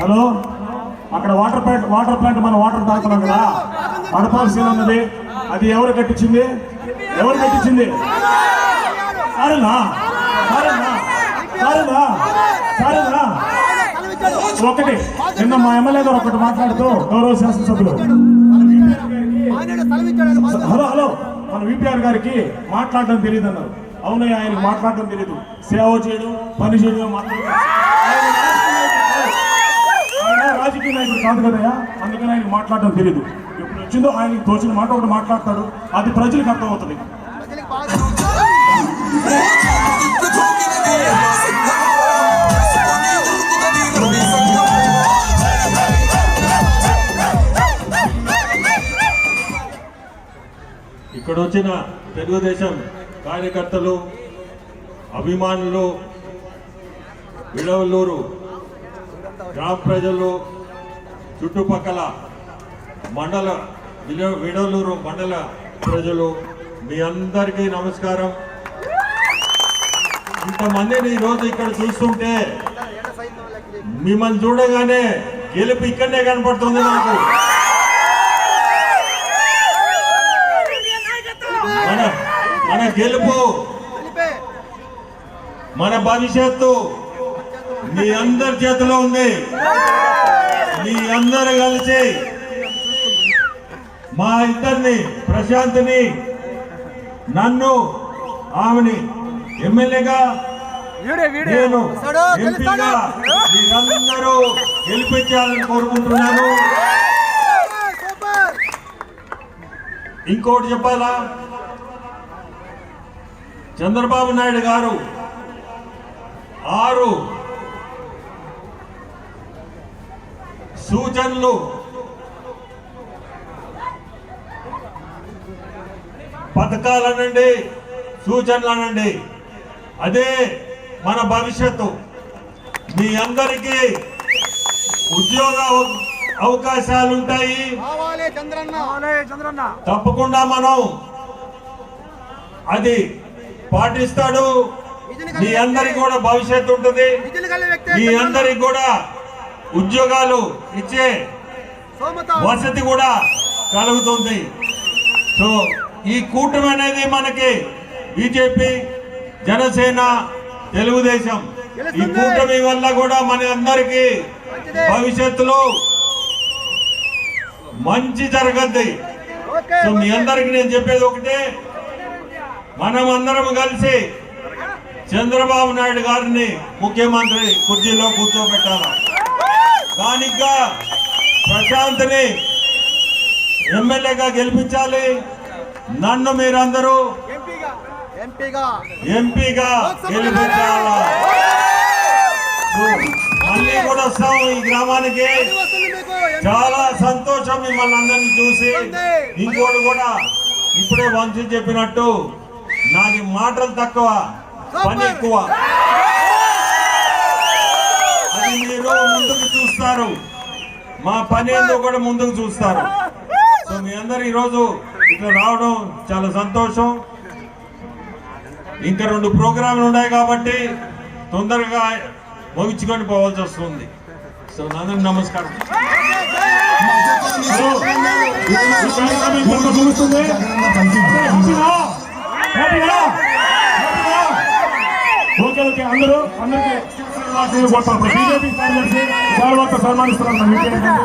Hello? అక్కడ water plant water plant మనం water తాగుతున్నాం కదా. అడపాల్సిన ఉన్నది. అది ఎవరు కట్టించింది? ఎవరు కట్టించింది? సరేనా సరేనా సరేనా సరేనా ఒకటి. నిన్న మా ఎమ్మెల్యే గారు ఒకటి మాట్లాడుతూ గౌరవ శాసనసభ్యులు. Hello hello. మన విపిఆర్ గారికి మాట్లాడడం తెలియదు అన్నారు అవునయ్య ఆయన మాట్లాడడం తెలియదు సేవ చేయడం పని చేయడం మాట్లాడడం రాజకీయ నాయకుడు. కాదు కదయ్యా? అందుకని ఆయన మాట్లాడడం తెలియదు ఎప్పుడు వచ్చిందో ఆయనకి తోచిన మాట ఒకటి మాట్లాడతాడు. అది ప్రజలకు అర్థమవుతుంది. ఇక్కడ వచ్చిన తెలుగుదేశం కార్యకర్తలు అభిమానులు విడవలూరు గ్రామ ప్రజలు చుట్టుపక్కల మండల విడ- విడవలూరు మండల ప్రజలు మీ అందరికీ నమస్కారం. ఇంతమందిని ఈరోజు ఇక్కడ చూస్తుంటే మిమ్మల్ని చూడగానే గెలుపు ఇక్కడనే కనపడుతుంది నాకు మన మన గెలుపు మన భవిష్యత్తు మీ అందరి చేతిలో ఉంది. మీ అందరు కలిసి మా ఇద్దరిని ప్రశాంత్ని నన్ను ఆమెని ఎమ్మెల్యేగా నేను ఎంపీగా మీరందరూ గెలిపించాలని కోరుకుంటున్నాను. ఇంకోటి చెప్పాలా? చంద్రబాబు నాయుడు గారు ఆరు. సూచనలు. పథకాలనండి సూచనలు అనండి అదే మన భవిష్యత్తు. మీ అందరికీ ఉద్యోగ అవ- అవకాశాలు ఉంటాయి కావాలి చంద్రన్న. కావాలి చంద్రన్న. తప్పకుండా మనం అది పాటిస్తాడు. మీ అందరికి కూడా భవిష్యత్తు ఉంటుంది. మీ అందరికి కూడా ఉద్యోగాలు ఇచ్చే వసతి కూడా కలుగుతుంది. సో ఈ కూటమి అనేది మనకి బీజేపీ జనసేన తెలుగుదేశం ఈ కూటమి వల్ల కూడా మన అందరికి భవిష్యత్తులో మంచి జరగద్ది. సో మీ అందరికి నేను చెప్పేది ఒకటే. మనం అందరం కలిసి చంద్రబాబు నాయుడు గారిని ముఖ్యమంత్రి కుర్చీలో కూర్చోబెట్టాలి? దానిగా ప్రశాంత్ని ఎమ్మెల్యేగా గెలిపించాలి. నన్ను మీరందరూ ఎంపీగా గెలిపించాల? గెలిపించాలా మళ్ళీ కూడా వస్తాం ఈ గ్రామానికి. చాలా సంతోషం మిమ్మల్ని అందరిని చూసి. ఇంకోటి కూడా ఇప్పుడే వంశీ చెప్పినట్టు నాది మాటలు తక్కువ. పని ఎక్కువ అది మీరు ముందుకు చూస్తారు మా పని ఏందో కూడా ముందుకు చూస్తారు సో మీ అందరు ఈరోజు ఇట్లా రావడం చాలా సంతోషం ఇంకా రెండు ప్రోగ్రాంలు ఉన్నాయి కాబట్టి తొందరగా ముగించుకొని పోవాల్సి వస్తుంది సో అందరికి నమస్కారం అందరూ అందరికీ బీజేపీ కార్యదర్శి చాలా సన్మానిస్తున్నారు